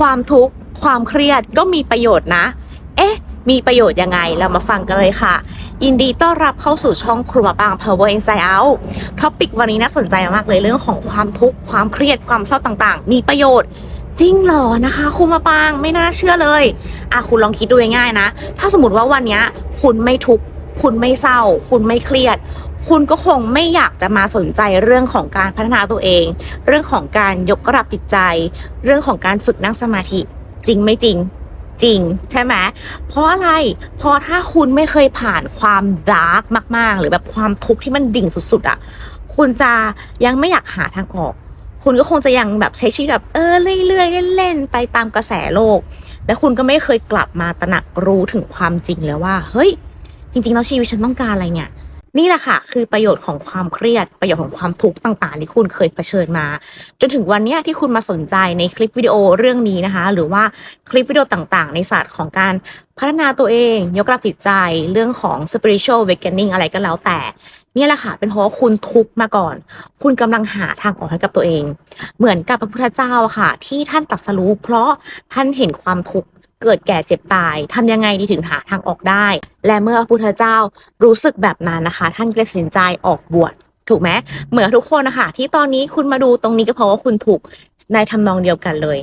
ความทุกข์ความเครียดก็มีประโยชน์นะ เอ๊ะ มีประโยชน์ยังไง เรามาฟังกันเลยค่ะ ยินดีต้อนรับเข้าสู่ช่องครัวบาง Power Inside Out ท็อปิกวันนี้น่าสนใจมากเลยเรื่องของความทุกข์ความเครียดความเศร้าต่างๆ มีประโยชน์จริงหรอนะคะคุณมาปางไม่น่าเชื่อเลยอะคุณลองคิดดูง่ายๆนะ ถ้าสมมติว่าวันนี้คุณไม่ทุกข์ คุณไม่เศร้า คุณไม่เครียด คุณก็คงไม่อยากจะมาสนใจเรื่องของการพัฒนาตัวเอง เรื่องของการยกระดับจิตใจ เรื่องของการฝึกนั่งสมาธิ จริงไม่จริง จริง ใช่ไหมเพราะอะไร เพราะถ้าคุณไม่เคยผ่านความดาร์กมาก ๆ หรือแบบความทุกข์ที่มันดิ่งสุด ๆอะ่ะ คุณจะยังไม่อยากหาทางออกคุณก็คงจะยังแบบใช้ชีวิตแบบเออเรื่อยๆเล่นๆไปตามกระแสโลก และคุณก็ไม่เคยกลับมาตระหนักรู้ถึงความจริงเลยว่า เฮ้ย จริงๆแล้วชีวิตฉันต้องการอะไรเนี่ย นี่แหละค่ะ คือประโยชน์ของความเครียดประโยชน์ของความทุกข์ต่างๆ ที่คุณเคยเผชิญมา จนถึงวันนี้ที่คุณมาสนใจในคลิปวิดีโอเรื่องนี้นะคะ หรือว่าคลิปวิดีโอต่างๆ ในศาสตร์ของการพัฒนาตัวเอง ยกระดับจิตใจเรื่องของ spiritual awakening อะไรก็แล้วแต่เนี่ยแหละค่ะ เป็นเพราะว่าคุณทุกข์มาก่อน คุณกำลังหาทางออกให้กับตัวเอง เหมือนกับพระพุทธเจ้าอะค่ะ ที่ท่านตรัสรู้เพราะท่านเห็นความทุกข์ เกิดแก่เจ็บตายทำยังไงดีถึงหาทางออกได้ และเมื่อพระพุทธเจ้ารู้สึกแบบนั้นนะคะ ท่านก็ตัดสินใจออกบวชถูกไหมเหมือนทุกคนนะคะที่ตอนนี้คุณมาดูตรงนี้ก็เพราะว่าคุณถูกในทำนองเดียวกันเลย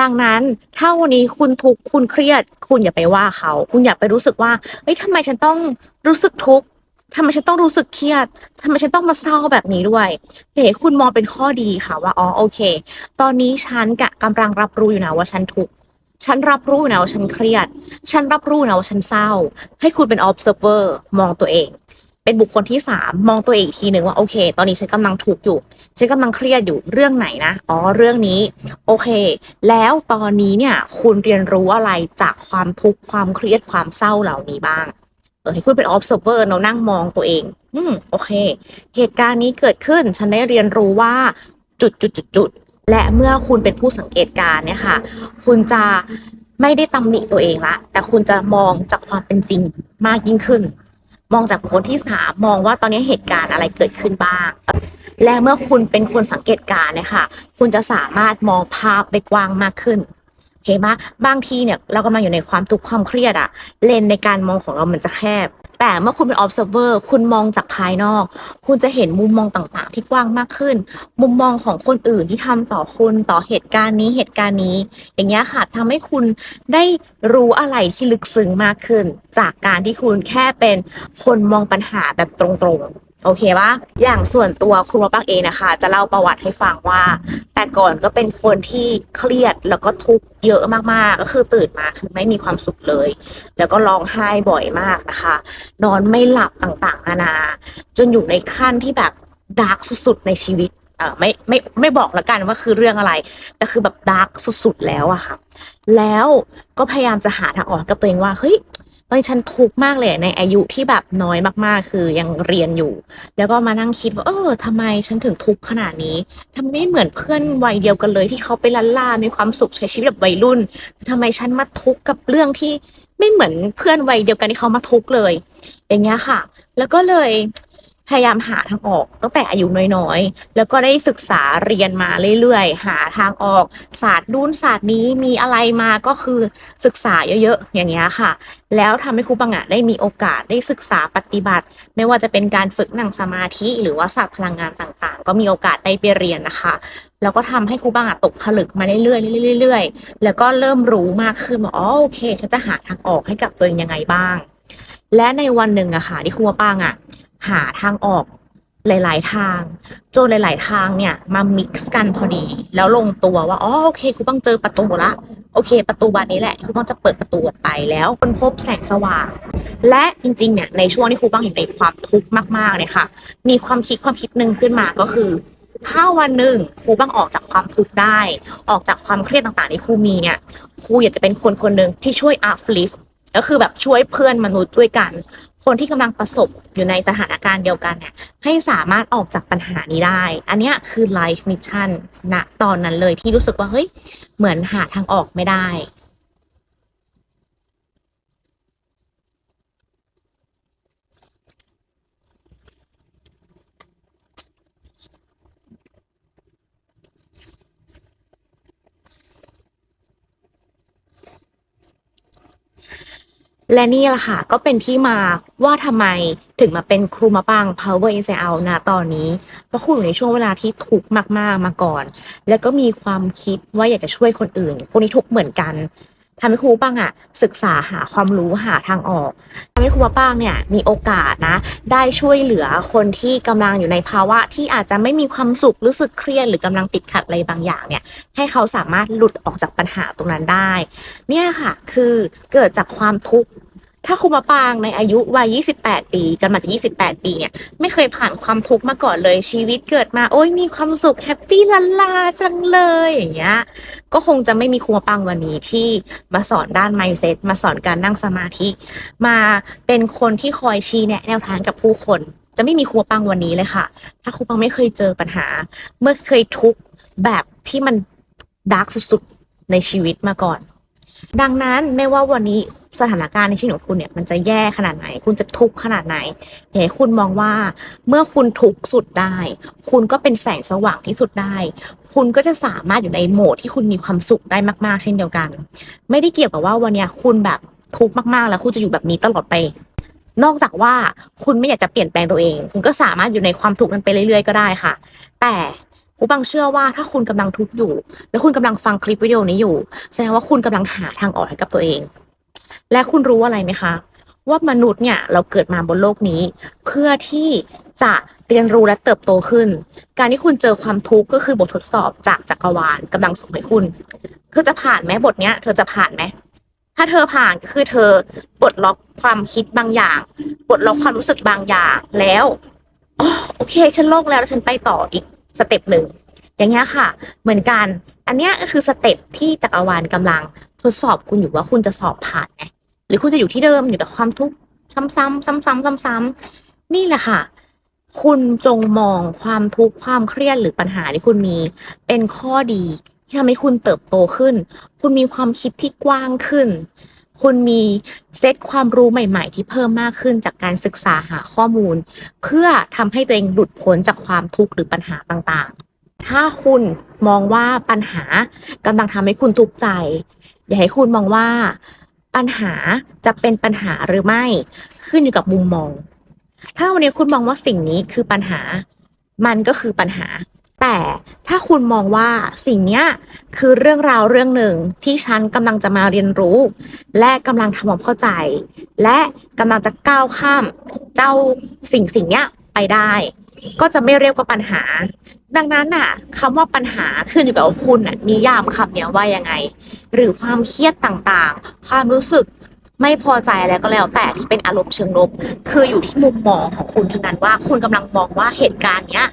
ดังนั้นถ้าวันนี้คุณทุกข์คุณเครียด คุณอย่าไปว่าเขา คุณอย่าไปรู้สึกว่าเฮ้ยทำไมฉันต้องรู้สึกทุกข์ทำไมฉันต้องรู้สึกเครียดทำไมฉันต้องมาเศร้าแบบนี้ด้วยเฮ้คุณมองเป็นข้อดีค่ะว่าอ๋อโอเค ตอนนี้ฉันกะกำลังรับรู้อยู่นะว่าฉันทุกข์ ฉันรับรู้นะว่าฉันเครียด ฉันรับรู้นะว่าฉันเศร้า ให้คุณเป็น observer มองตัวเอง เป็นบุคคลที่สามมองตัวเองอีกทีหนึ่งว่าโอเค ตอนนี้ฉันกำลังทุกข์อยู่ ฉันกำลังเครียดอยู่เรื่องไหนนะ อ๋อ เรื่องนี้ โอเค แล้วตอนนี้เนี่ย คุณเรียนรู้อะไรจากความทุกข์ความเครียดความเศร้าเหล่านี้บ้าง เออให้คุณเป็น observer เนานั่งมองตัวเอง อืม โอเค เหตุการณ์นี้เกิดขึ้น ฉันได้เรียนรู้ว่าจุดจุดจุดจุด และเมื่อคุณเป็นผู้สังเกตการณ์เนี่ยค่ะ คุณจะไม่ได้ตำหนิตัวเองละ แต่คุณจะมองจากความเป็นจริงมากยิ่งขึ้น มองจากบุคคลที่สามมองว่าตอนนี้เหตุการณ์อะไรเกิดขึ้นบ้าง และเมื่อคุณเป็นคนสังเกตการณ์เนี่ยค่ะ คุณจะสามารถมองภาพได้กว้างมากขึ้นโอเคปะบางทีเนี่ยเรากำลังอยู่ในความทุกข์ความเครียดอะเลนในการมองของเรามันจะแคบ แต่เมื่อคุณเป็น observer คุณมองจากภายนอก คุณจะเห็นมุมมองต่างๆ ที่กว้างมากขึ้น มุมมองของคนอื่นที่ทำต่อคุณต่อเหตุการณ์นี้เหตุการณ์นี้ อย่างเงี้ยค่ะทำให้คุณได้รู้อะไรที่ลึกซึ้งมากขึ้น จากการที่คุณแค่เป็นคนมองปัญหาแบบตรงๆโอเคปะอย่างส่วนตัวคุณมาปักเองนะคะ จะเล่าประวัติให้ฟังว่า ก่อนก็เป็นคนที่เครียดแล้วก็ทุกข์เยอะมากๆ ก็คือตื่นมาคือไม่มีความสุขเลย แล้วก็ร้องไห้บ่อยมากนะคะ นอนไม่หลับต่างๆ นานา จนอยู่ในขั้นที่แบบดาร์กสุดๆในชีวิตเออไม่ไม่ไม่บอกละกันว่าคือเรื่องอะไร แต่คือแบบดาร์กสุดๆแล้วอะค่ะ แล้วก็พยายามจะหาทางออกกับตัวเองว่าเฮ้ย ตอนนี้ฉันทุกข์มากเลยในอายุที่แบบน้อยมากๆ คือยังเรียนอยู่ แล้วก็มานั่งคิดว่าเออทำไมฉันถึงทุกข์ขนาดนี้ทำไมไม่เหมือนเพื่อนวัยเดียวกันเลย ที่เขาไปลันล่ามีความสุขใช้ชีวิตแบบวัยรุ่นแต่ทำไมฉันมาทุกข์กับเรื่องที่ไม่เหมือนเพื่อนวัยเดียวกันที่เขามาทุกข์เลย อย่างเงี้ยค่ะ แล้วก็เลย พยายามหาทางออกตั้งแต่อายุน้อยๆ แล้วก็ได้ศึกษาเรียนมาเรื่อยๆ หาทางออกศาสตร์นู่นศาสตร์นี้มีอะไรมาก็คือศึกษาเยอะๆ อย่างเงี้ยค่ะ แล้วทำให้ครูปังอะได้มีโอกาสได้ศึกษาปฏิบัติ ไม่ว่าจะเป็นการฝึกนั่งสมาธิ หรือว่าศาสตร์พลังงานต่างๆ ก็มีโอกาสได้ไปเรียนนะคะ แล้วก็ทำให้ครูปังอะตกผลึกมาเรื่อยๆเรื่อยๆเรื่อยๆ แล้วก็เริ่มรู้มากขึ้นว่าอ๋อโอเคฉันจะหาทางออกให้กับตัวเองยังไงบ้าง และในวันหนึ่งอะค่ะที่ครูปังอะ หาทางออกหลาย ๆ ทางจนหลาย ๆ ทางเนี่ยมา mix กันพอดี แล้วลงตัวว่าอ๋อโอเคครูปังเจอประตูละโอเค ประตูบานนี้แหละครูปังจะเปิดประตูออกไปแล้วคนพบแสงสว่าง และจริง ๆ เนี่ยในช่วงที่ครูปังอยู่ในความทุกข์มาก ๆ เนี่ยค่ะ มีความคิดความคิดหนึ่งขึ้นมาก็คือ ถ้าวันหนึ่งครูบ้างออกจากความทุกข์ได้ ออกจากความเครียดต่าง ๆ ที่ครูมีเนี่ยครูอยากจะเป็นคนคนหนึ่งที่ช่วย uplift ก็คือแบบช่วยเพื่อนมนุษย์ด้วยกัน คนที่กำลังประสบอยู่ในสถานการณ์เดียวกันเนี่ยให้สามารถออกจากปัญหานี้ได้ อันนี้คือไลฟ์มิชชั่นณตอนนั้นเลยที่รู้สึกว่าเฮ้ยเหมือนหาทางออกไม่ได้ และนี่แหละค่ะ ก็เป็นที่มาว่าทำไมถึงมาเป็นครูมะปัง Power Inside Out นะตอนนี้ เพราะคุณอยู่ในช่วงเวลาที่ทุกข์มากๆมาก่อน แล้วก็มีความคิดว่าอยากจะช่วยคนอื่น คนที่ทุกข์เหมือนกัน ทำให้ครูปังอะศึกษาหาความรู้หาทางออกทำให้ครูปังเนี่ยมีโอกาสนะ ได้ช่วยเหลือคนที่กำลังอยู่ในภาวะที่อาจจะไม่มีความสุขรู้สึกเครียดหรือกำลังติดขัดอะไรบางอย่างเนี่ย ให้เขาสามารถหลุดออกจากปัญหาตรงนั้นได้ เนี่ยค่ะคือเกิดจากความทุกข์ ถ้าครูมะปางในอายุวัย 28 ปีกันมาจะ 28 ปีเนี่ย ไม่เคยผ่านความทุกข์มาก่อนเลยชีวิตเกิดมา โอ้ยมีความสุขแฮปปี้ลันลาจังเลยอย่างเงี้ย ก็คงจะไม่มีครูมะปางวันนี้ที่มาสอนด้าน mindset มาสอนการนั่งสมาธิ มาเป็นคนที่คอยชี้แนะแนวทางกับผู้คน จะไม่มีครูมะปางวันนี้เลยค่ะ ถ้าครูปังไม่เคยเจอปัญหา เมื่อเคยทุกข์แบบที่มันดาร์กสุดๆในชีวิตมาก่อน ดังนั้นไม่ว่าวันนี้สถานการณ์ในชีวิตของคุณเนี่ยมันจะแย่ขนาดไหน คุณจะทุกข์ขนาดไหนอยากให้คุณมองว่าเมื่อคุณทุกข์สุดได้ คุณก็เป็นแสงสว่างที่สุดได้ คุณก็จะสามารถอยู่ในโหมดที่คุณมีความสุขได้มาก ๆ เช่นเดียวกัน ไม่ได้เกี่ยวกับว่าวันเนี้ยคุณแบบทุกข์มากๆ แล้วคุณจะอยู่แบบนี้ตลอดไป นอกจากว่าคุณไม่อยากจะเปลี่ยนแปลงตัวเอง คุณก็สามารถอยู่ในความทุกข์นั้นไปเรื่อย ๆ ก็ได้ค่ะ แต่ ครูบังเชื่อว่าถ้าคุณกำลังทุกข์อยู่ แล้วคุณกำลังฟังคลิปวิดีโอนี้อยู่ แสดงว่าคุณกำลังหาทางออกให้กับตัวเอง และคุณรู้อะไรไหมคะ ว่ามนุษย์เนี่ยเราเกิดมาบนโลกนี้ เพื่อที่จะเรียนรู้และเติบโตขึ้น การที่คุณเจอความทุกข์ก็คือบททดสอบจากจักรวาลกำลังส่งให้คุณ เธอจะผ่านไหมบทเนี้ย เธอจะผ่านไหมถ้าเธอผ่านก็คือเธอปลดล็อกความคิดบางอย่างปลดล็อกความรู้สึกบางอย่างแล้วโอเค ฉันโล่งแล้วแล้วฉันไปต่ออีก สเต็ปหนึ่งอย่างเงี้ยค่ะ เหมือนกัน อันเนี้ยก็คือสเต็ปที่จักรวาลกำลังทดสอบคุณอยู่ว่าคุณจะสอบผ่านไหมหรือคุณจะอยู่ที่เดิมอยู่แต่ความทุกข์ซ้ำๆซ้ำๆซ้ำๆนี่แหละค่ะ คุณจงมองความทุกข์ความเครียดหรือปัญหาที่คุณมี เป็นข้อดีที่ทำให้คุณเติบโตขึ้น คุณมีความคิดที่กว้างขึ้น คุณมีเซตความรู้ใหม่ ๆ ที่เพิ่มมากขึ้นจากการศึกษาหาข้อมูล เพื่อทำให้ตัวเองหลุดพ้นจากความทุกข์หรือปัญหาต่างๆ ถ้าคุณมองว่าปัญหากำลังทำให้คุณทุกข์ใจ อย่าให้คุณมองว่าปัญหาจะเป็นปัญหาหรือไม่ขึ้นอยู่กับมุมมอง ถ้าวันนี้คุณมองว่าสิ่งนี้คือปัญหา มันก็คือปัญหา แต่ถ้าคุณมองว่าสิ่งนี้คือเรื่องราวเรื่องหนึ่งที่ฉันกำลังจะมาเรียนรู้ และกำลังทำความเข้าใจ และกำลังจะก้าวข้ามเจ้าสิ่งสิ่งนี้ไปได้ ก็จะไม่เรียกว่าปัญหา ดังนั้นน่ะคำว่าปัญหาขึ้นอยู่กับว่าคุณน่ะนิยามคำนี้ว่ายังไง หรือความเครียดต่างๆ ความรู้สึกไม่พอใจอะไรก็แล้วแต่ที่เป็นอารมณ์เชิงลบ คืออยู่ที่มุมมองของคุณเท่านั้นว่าคุณกำลังมองว่าเหตุการณ์เนี้ย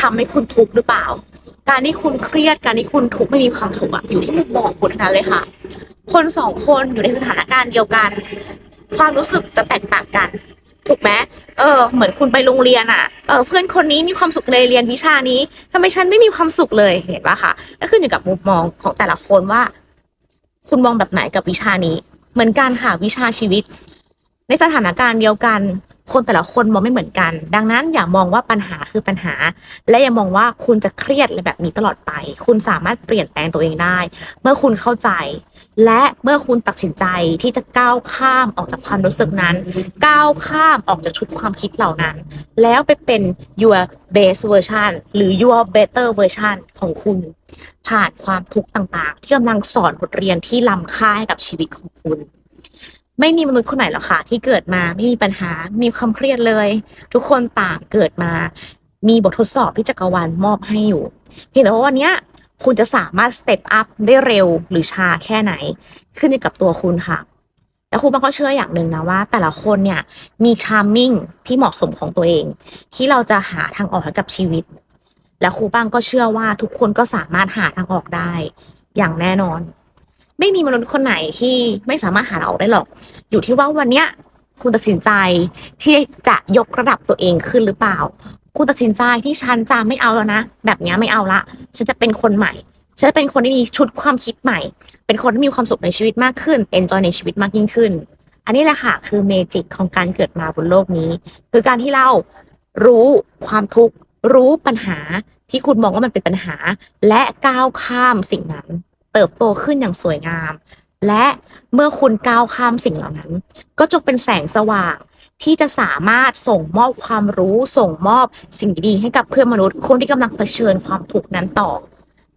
ทำให้คุณทุกข์หรือเปล่า การที่คุณเครียดการที่คุณทุกข์ไม่มีความสุขอะอยู่ที่มุมมองของคุณนั้นเลยค่ะ คนสองคนอยู่ในสถานการณ์เดียวกัน ความรู้สึกจะแตกต่างกันถูกไหมเออ เหมือนคุณไปโรงเรียนอะเออ เพื่อนคนนี้มีความสุขเลยเรียนวิชานี้ทำไมฉันไม่มีความสุขเลย เห็นปะคะก็ขึ้นอยู่กับมุมมองของแต่ละคนว่า คุณมองแบบไหนกับวิชานี้ เหมือนกันค่ะวิชาชีวิต ในสถานการณ์เดียวกัน คนแต่ละคนมองไม่เหมือนกัน ดังนั้นอย่ามองว่าปัญหาคือปัญหา และอย่ามองว่าคุณจะเครียดอะไรแบบนี้ตลอดไป คุณสามารถเปลี่ยนแปลงตัวเองได้ เมื่อคุณเข้าใจ และเมื่อคุณตัดสินใจที่จะก้าวข้ามออกจากความรู้สึกนั้น ก้าวข้ามออกจากชุดความคิดเหล่านั้น แล้วไปเป็น your best version หรือ your better version ของคุณ ผ่านความทุกข์ต่างๆ ที่กำลังสอนบทเรียนที่ล้ำค่าให้กับชีวิตของคุณ ไม่มีมนุษย์คนไหนหรอกค่ะ ที่เกิดมาไม่มีปัญหา มีความเครียดเลย ทุกคนต่างเกิดมา มีบททดสอบที่จักรวาลมอบให้อยู่ เพียงแต่ว่าวันนี้คุณจะสามารถสเต็ปอัพได้เร็วหรือช้าแค่ไหน ขึ้นอยู่กับตัวคุณค่ะแล้วครูบางก็เชื่ออย่างหนึ่งนะว่า แต่ละคนเนี่ยมีทามมิ่งที่เหมาะสมของตัวเอง ที่เราจะหาทางออกให้กับชีวิต และครูบ้างก็เชื่อว่าทุกคนก็สามารถหาทางออกได้ อย่างแน่นอน ไม่มีมนุษย์คนไหนที่ไม่สามารถหาทางออกได้หรอก อยู่ที่ว่าวันเนี้ยคุณตัดสินใจที่จะยกระดับตัวเองขึ้นหรือเปล่า คุณตัดสินใจที่ฉันจะไม่เอาแล้วนะ แบบนี้ไม่เอาละ ฉันจะเป็นคนใหม่ ฉันจะเป็นคนที่มีชุดความคิดใหม่ เป็นคนที่มีความสุขในชีวิตมากขึ้น enjoy ในชีวิตมากยิ่งขึ้น อันนี้แหละค่ะ คือเมจิกของการเกิดมาบนโลกนี้ คือการที่เรารู้ความทุกข์ รู้ปัญหาที่คุณมองว่ามันเป็นปัญหา และก้าวข้ามสิ่งนั้น เติบโตขึ้นอย่างสวยงาม และเมื่อคุณก้าวข้ามสิ่งเหล่านั้น ก็จงเป็นแสงสว่างที่จะสามารถส่งมอบความรู้ ส่งมอบสิ่งดีๆให้กับเพื่อนมนุษย์ คนที่กำลังเผชิญความทุกข์นั้นต่อ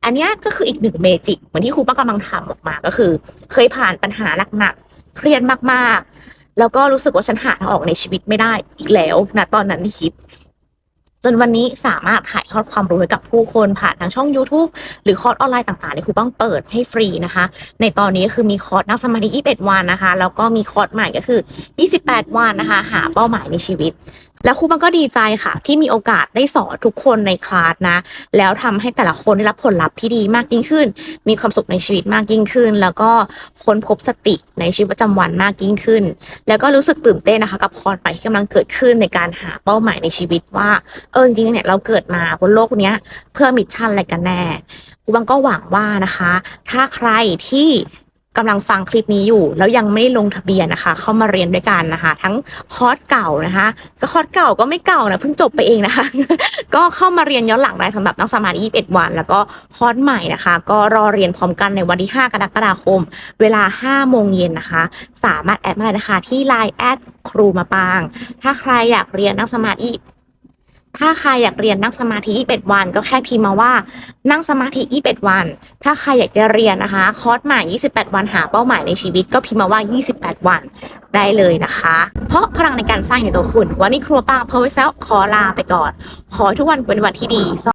อันนี้ก็คืออีกหนึ่งเมจิกเหมือนที่ครูป้ากำลังทำออกมาก็คือ เคยผ่านปัญหาหนักๆเครียดมากๆ แล้วก็รู้สึกว่าฉันหาทางออกในชีวิตไม่ได้อีกแล้วนะตอนนั้นที่คิด จนวันนี้สามารถถ่ายทอดความรู้ให้กับผู้คนผ่านทางช่อง YouTube หรือคอร์สออนไลน์ต่างๆเลยครูป้องเปิดให้ฟรีนะคะ ในตอนนี้คือมีคอร์สนักสมาธิ21 วันนะคะ แล้วก็มีคอร์สใหม่ก็คือ 28 วันนะคะ หาเป้าหมายในชีวิต แล้วครูปังก็ดีใจค่ะ ที่มีโอกาสได้สอนทุกคนในคลาสนะ แล้วทำให้แต่ละคนได้รับผลลัพธ์ที่ดีมากยิ่งขึ้น มีความสุขในชีวิตมากยิ่งขึ้น แล้วก็ค้นพบสติในชีวิตประจำวันมากยิ่งขึ้น แล้วก็รู้สึกตื่นเต้นนะคะ กับคอร์สใหม่ที่กำลังเกิดขึ้นในการหาเป้าหมายในชีวิตว่าเออจริงๆเนี่ยเราเกิดมาบนโลกเนี้ยเพื่อมิชชั่นอะไรกันแน่ครูบังก็หวังว่านะคะ ถ้าใครที่ กำลังฟังคลิปนี้อยู่ แล้วยังไม่ได้ลงทะเบียนนะคะ เข้ามาเรียนด้วยกันนะคะ ทั้งคอร์สเก่านะคะก็คอร์สเก่าก็ไม่เก่านะเพิ่งจบไปเองนะคะ ก็เข้ามาเรียนย้อนหลังได้สำหรับนักสมาธิ21 วัน แล้วก็คอร์สใหม่นะคะ ก็รอเรียนพร้อมกันในวันที่ 5 กรกฎาคม เวลา 5 โมงเย็นนะคะ สามารถแอดมาได้นะคะที่ Line แอดครูมาปาง ถ้าใครอยากเรียนนั่งสมาธิ ถ้าใครอยากเรียนนั่งสมาธิ 21 วัน ก็แค่พิมพ์มาว่านั่งสมาธิ 21 วัน ถ้าใครอยากจะเรียนนะคะ คอร์สใหม่ 28 วันหาเป้าหมายในชีวิต ก็พิมพ์มาว่า 28 วันได้เลยนะคะ เพราะพลังในการสร้างในตัวคุณ วันนี้ครัวป้าเพอร์เซลขอลาไปก่อน ขอทุกวันเป็นวันที่ดี